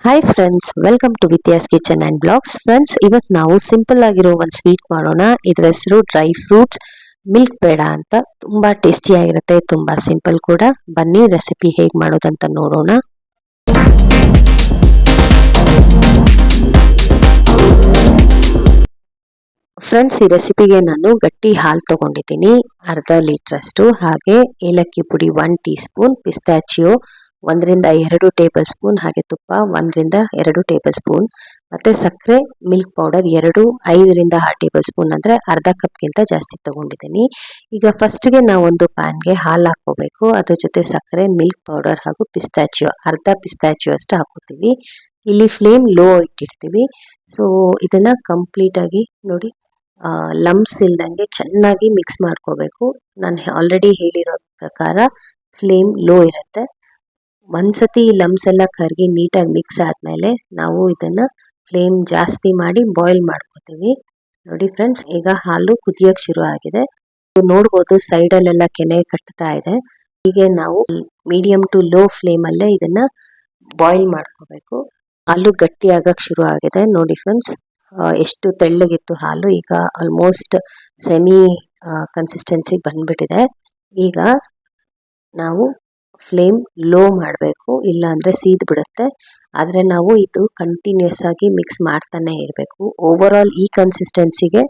Hi friends welcome to Vidya's kitchen and blogs friends ಇವತ್ತು ನಾವು simple ಆಗಿರೋ ಒಂದು ಸ್ವೀಟ್ ಮಾಡೋಣ. ಇದರ ಹೆಸರು ಡ್ರೈ ಫ್ರೂಟ್ಸ್ ಮಿಲ್ಕ್ ಪೇಡ ಅಂತ. ತುಂಬಾ ಟೇಸ್ಟಿ ಆಗಿರುತ್ತೆ, ತುಂಬಾ ಸಿಂಪಲ್ ಕೂಡ. ಬನ್ನಿ ರೆಸಿಪಿ ಹೇಗೆ ಮಾಡೋದಂತ ನೋಡೋಣ. ಫ್ರೆಂಡ್ಸ್ ಈ ರೆಸಿಪಿಗೆ ನಾನು ಗಟ್ಟಿ ಹಾಲು ತಗೊಂಡಿದ್ದೀನಿ. ಅರ್ಧ ಲೀಟ್ರಷ್ಟು. ಹಾಗೆ ಏಲಕ್ಕಿ ಪುಡಿ ಒನ್ ಟೀ ಸ್ಪೂನ್ ಪಿಸ್ತಾಚಿಯೋ ಒಂದರಿಂದ ಎರಡು ಟೇಬಲ್ ಸ್ಪೂನ್, ಹಾಗೆ ತುಪ್ಪ ಒಂದರಿಂದ ಎರಡು ಟೇಬಲ್ ಸ್ಪೂನ್, ಮತ್ತೆ ಸಕ್ಕರೆ, ಮಿಲ್ಕ್ ಪೌಡರ್ ಎರಡು, ಐದರಿಂದ ಆರು ಟೇಬಲ್ ಸ್ಪೂನ್ ಅಂದರೆ ಅರ್ಧ ಕಪ್ಗಿಂತ ಜಾಸ್ತಿ ತಗೊಂಡಿದ್ದೀನಿ. ಈಗ ಫಸ್ಟ್ಗೆ ನಾವೊಂದು ಪ್ಯಾನ್ಗೆ ಹಾಲು ಹಾಕೋಬೇಕು ಅದ್ರ ಜೊತೆ ಸಕ್ಕರೆ, ಮಿಲ್ಕ್ ಪೌಡರ್ ಹಾಗೂ ಪಿಸ್ತಾಚಿಯೋ, ಅರ್ಧ ಪಿಸ್ತಾಚಿಯೋ ಅಷ್ಟು ಹಾಕೋತೀವಿ ಇಲ್ಲಿ ಫ್ಲೇಮ್ ಲೋ ಇಟ್ಟಿರ್ತೀವಿ. ಸೊ ಇದನ್ನು ಕಂಪ್ಲೀಟಾಗಿ ನೋಡಿ ಲಂಬ್ಸ್ ಇಲ್ದಂಗೆ ಚೆನ್ನಾಗಿ ಮಿಕ್ಸ್ ಮಾಡ್ಕೋಬೇಕು. ನಾನು ಆಲ್ರೆಡಿ ಹೇಳಿರೋ ಪ್ರಕಾರ ಫ್ಲೇಮ್ ಲೋ ಇರುತ್ತೆ. ಒಂದ್ಸತಿ ಲಮ್ಸ್ ಎಲ್ಲ ಕರಗಿ ನೀಟಾಗಿ ಮಿಕ್ಸ್ ಆದಮೇಲೆ ನಾವು ಇದನ್ನ ಫ್ಲೇಮ್ ಜಾಸ್ತಿ ಮಾಡಿ ಬಾಯ್ಲ್ ಮಾಡ್ಕೋತೀವಿ. ನೋಡಿ ಫ್ರೆಂಡ್ಸ್ ಈಗ ಹಾಲು ಕುದಿಯೋಕೆ ಶುರು ಆಗಿದೆ. ನೋಡ್ಬೋದು ಸೈಡಲ್ಲೆಲ್ಲ ಕೆನೆ ಕಟ್ತಾ ಇದೆ. ಹೀಗೆ ನಾವು ಮೀಡಿಯಂ ಟು ಲೋ ಫ್ಲೇಮಲ್ಲೇ ಇದನ್ನ ಬಾಯ್ಲ್ ಮಾಡ್ಕೋಬೇಕು. ಹಾಲು ಗಟ್ಟಿ ಆಗಕ್ಕೆ ಶುರು ಆಗಿದೆ. ನೋಡಿ ಫ್ರೆಂಡ್ಸ್ ಎಷ್ಟು ತೆಳ್ಳಗಿತ್ತು ಹಾಲು. ಈಗ ಆಲ್ಮೋಸ್ಟ್ ಸೆಮಿ ಕನ್ಸಿಸ್ಟೆನ್ಸಿ ಬಂದ್ಬಿಟ್ಟಿದೆ. ಈಗ ನಾವು ಫ್ಲೇಮ್ ಲೋ ಮಾಡಬೇಕು ಇಲ್ಲ ಅಂದ್ರೆ ಸೀದ್ ಬಿಡುತ್ತೆ. ಆದರೆ ನಾವು ಇದು ಕಂಟಿನ್ಯೂಸ್ ಆಗಿ ಮಿಕ್ಸ್ ಮಾಡ್ತಾನೆ ಇರಬೇಕು. ಓವರ್ ಈ ಕನ್ಸಿಸ್ಟೆನ್ಸಿಗೆ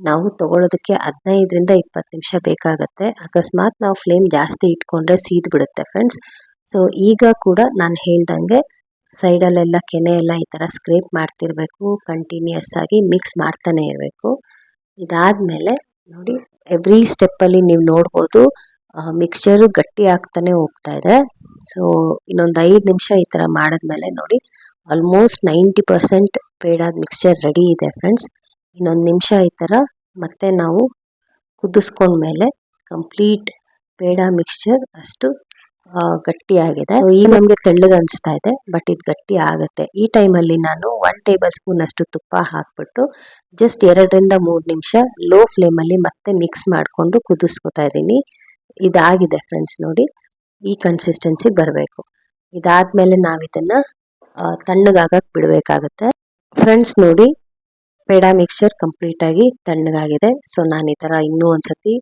ನಾವು ತಗೊಳ್ಳೋದಕ್ಕೆ ಹದಿನೈದರಿಂದ ಇಪ್ಪತ್ತು ನಿಮಿಷ ಬೇಕಾಗತ್ತೆ. ಅಕಸ್ಮಾತ್ ನಾವು ಫ್ಲೇಮ್ ಜಾಸ್ತಿ ಇಟ್ಕೊಂಡ್ರೆ ಸೀದ್ ಬಿಡುತ್ತೆ ಫ್ರೆಂಡ್ಸ್ ಸೊ ಈಗ ಕೂಡ ನಾನು ಹೇಳ್ದಂಗೆ ಸೈಡಲ್ಲೆಲ್ಲ ಕೆನೆ ಎಲ್ಲ ಈ ಥರ ಸ್ಕ್ರೇಪ್ ಮಾಡ್ತಿರ್ಬೇಕು ಕಂಟಿನ್ಯೂಸ್ ಆಗಿ ಮಿಕ್ಸ್ ಮಾಡ್ತಾನೆ ಇರಬೇಕು. ಇದಾದ ಮೇಲೆ ನೋಡಿ ಎವ್ರಿ ಸ್ಟೆಪ್ಪಲ್ಲಿ ನೀವು ನೋಡ್ಬೋದು. ಮಿಕ್ಸ್ಚರು ಗಟ್ಟಿ ಆಗ್ತಾನೆ ಹೋಗ್ತಾ ಇದೆ. ಸೊ ಇನ್ನೊಂದು ಐದು ನಿಮಿಷ ಈ ಥರ ಮಾಡಿದ್ಮೇಲೆ ನೋಡಿ ಆಲ್ಮೋಸ್ಟ್ ನೈಂಟಿ ಪರ್ಸೆಂಟ್ ಪೇಡಾದ ಮಿಕ್ಸ್ಚರ್ ರೆಡಿ ಇದೆ ಫ್ರೆಂಡ್ಸ್ ಇನ್ನೊಂದು ನಿಮಿಷ ಈ ಥರ ಮತ್ತೆ ನಾವು ಕುದಿಸ್ಕೊಂಡ್ಮೇಲೆ ಕಂಪ್ಲೀಟ್ ಪೇಡ ಮಿಕ್ಸ್ಚರ್ ಅಷ್ಟು ಗಟ್ಟಿ ಆಗಿದೆ. ಈಗ ನಮಗೆ ತೆಳ್ಳಗೆ ಅನಿಸ್ತಾ ಇದೆ ಬಟ್ ಇದು ಗಟ್ಟಿ ಆಗುತ್ತೆ. ಈ ಟೈಮಲ್ಲಿ ನಾನು ಒನ್ ಟೇಬಲ್ ಸ್ಪೂನ್ ಅಷ್ಟು ತುಪ್ಪ ಹಾಕ್ಬಿಟ್ಟು ಜಸ್ಟ್ ಎರಡರಿಂದ ಮೂರು ನಿಮಿಷ ಲೋ ಫ್ಲೇಮಲ್ಲಿ ಮತ್ತೆ ಮಿಕ್ಸ್ ಮಾಡಿಕೊಂಡು ಕುದಿಸ್ಕೊತಾ ಇದ್ದೀನಿ. ಇದಾಗಿದೆ ಫ್ರೆಂಡ್ಸ್ ನೋಡಿ. ಈ ಕನ್ಸಿಸ್ಟೆನ್ಸಿ ಬರಬೇಕು. ಇದಾದ್ಮೇಲೆ ನಾವು ಇದನ್ನ ತಣ್ಣಗಾಗಕ್ಕೆ ಬಿಡಬೇಕಾಗತ್ತೆ. ಫ್ರೆಂಡ್ಸ್ ನೋಡಿ, ಪೇಡ ಮಿಕ್ಸ್ಚರ್ ಕಂಪ್ಲೀಟ್ ಆಗಿ ತಣ್ಣಗಾಗಿದೆ. ಸೊ ನಾನು ಈ ಥರ ಇನ್ನೂ ಒಂದ್ಸತಿ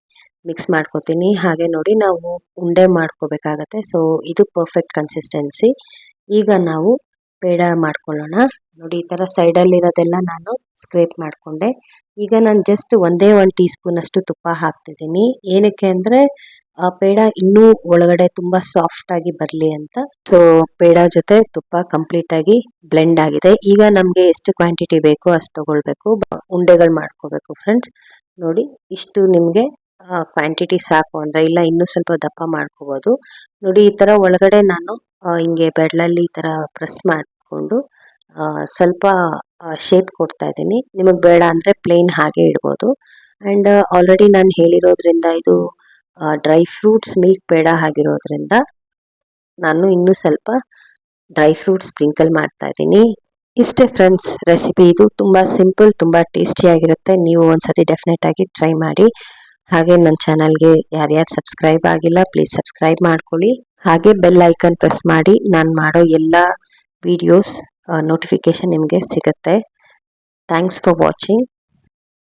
ಮಿಕ್ಸ್ ಮಾಡ್ಕೋತೀನಿ. ಹಾಗೆ ನೋಡಿ ನಾವು ಉಂಡೆ ಮಾಡ್ಕೋಬೇಕಾಗತ್ತೆ. ಸೊ ಇದು ಪರ್ಫೆಕ್ಟ್ ಕನ್ಸಿಸ್ಟೆನ್ಸಿ ಈಗ ನಾವು ಪೇಡ ಮಾಡ್ಕೊಳ್ಳೋಣ. ನೋಡಿ, ಈ ಥರ ಸೈಡಲ್ಲಿರೋದೆಲ್ಲ ನಾನು ಸ್ಕ್ರೇಪ್ ಮಾಡಿಕೊಂಡೆ. ಈಗ ನಾನು ಜಸ್ಟ್ ಒಂದೇ ಒಂದು ಟೀ ಸ್ಪೂನ್ ಅಷ್ಟು ತುಪ್ಪ ಹಾಕ್ತಿದ್ದೀನಿ. ಏನಕ್ಕೆ ಅಂದರೆ ಪೇಡ ಇನ್ನೂ ಒಳಗಡೆ ತುಂಬಾ ಸಾಫ್ಟ್ ಆಗಿ ಬರಲಿ ಅಂತ. ಸೊ ಪೇಡ ಜೊತೆ ತುಪ್ಪ ಕಂಪ್ಲೀಟ್ ಆಗಿ ಬ್ಲೆಂಡ್ ಆಗಿದೆ. ಈಗ ನಮಗೆ ಎಷ್ಟು ಕ್ವಾಂಟಿಟಿ ಬೇಕೋ ಅಷ್ಟು ತಗೊಳ್ಬೇಕು. ಉಂಡೆಗಳು ಮಾಡ್ಕೋಬೇಕು ಫ್ರೆಂಡ್ಸ್ ನೋಡಿ, ಇಷ್ಟು ನಿಮಗೆ ಕ್ವಾಂಟಿಟಿ ಸಾಕು ಅಂದ್ರೆ, ಇಲ್ಲ ಇನ್ನೂ ಸ್ವಲ್ಪ ದಪ್ಪ ಮಾಡ್ಕೋಬಹುದು ನೋಡಿ, ಈ ತರ ಒಳಗಡೆ ನಾನು ಹಿಂಗೆ ಬೆಳ್ಳಲ್ಲಿ ಈ ತರ ಪ್ರೆಸ್ ಮಾಡಿಕೊಂಡು ಸ್ವಲ್ಪ ಶೇಪ್ ಕೊಡ್ತಾ ಇದ್ದೀನಿ. ನಿಮಗೆ ಬೇಡ ಅಂದ್ರೆ ಪ್ಲೇನ್ ಹಾಗೆ ಇಡ್ಬೋದು. ಅಂಡ್ ಆಲ್ರೆಡಿ ನಾನು ಹೇಳಿರೋದ್ರಿಂದ ಇದು ಡ್ರೈ ಫ್ರೂಟ್ಸ್ ಮಿಲ್ಕ್ ಬೇಡ ಆಗಿರೋದ್ರಿಂದ ನಾನು ಇನ್ನೂ ಸ್ವಲ್ಪ ಡ್ರೈ ಫ್ರೂಟ್ಸ್ ಸ್ಪ್ರಿಂಕಲ್ ಮಾಡ್ತಾ ಇದ್ದೀನಿ. ಇಷ್ಟೇ ಫ್ರೆಂಡ್ಸ್ ರೆಸಿಪಿ ಇದು ತುಂಬ ಸಿಂಪಲ್ ತುಂಬ ಟೇಸ್ಟಿಯಾಗಿರುತ್ತೆ ನೀವು ಒಂದ್ಸತಿ ಡೆಫಿನೆಟ್ ಆಗಿ ಟ್ರೈ ಮಾಡಿ. ಹಾಗೆ ನನ್ನ ಚಾನಲ್ಗೆ ಯಾರ್ಯಾರು ಸಬ್ಸ್ಕ್ರೈಬ್ ಆಗಿಲ್ಲ ಪ್ಲೀಸ್ ಸಬ್ಸ್ಕ್ರೈಬ್ ಮಾಡ್ಕೊಳ್ಳಿ. ಹಾಗೆ ಬೆಲ್ ಐಕನ್ ಪ್ರೆಸ್ ಮಾಡಿ. ನಾನು ಮಾಡೋ ಎಲ್ಲ ವಿಡಿಯೋಸ್ ನೋಟಿಫಿಕೇಶನ್ ನಿಮಗೆ ಸಿಗುತ್ತೆ. Thanks for watching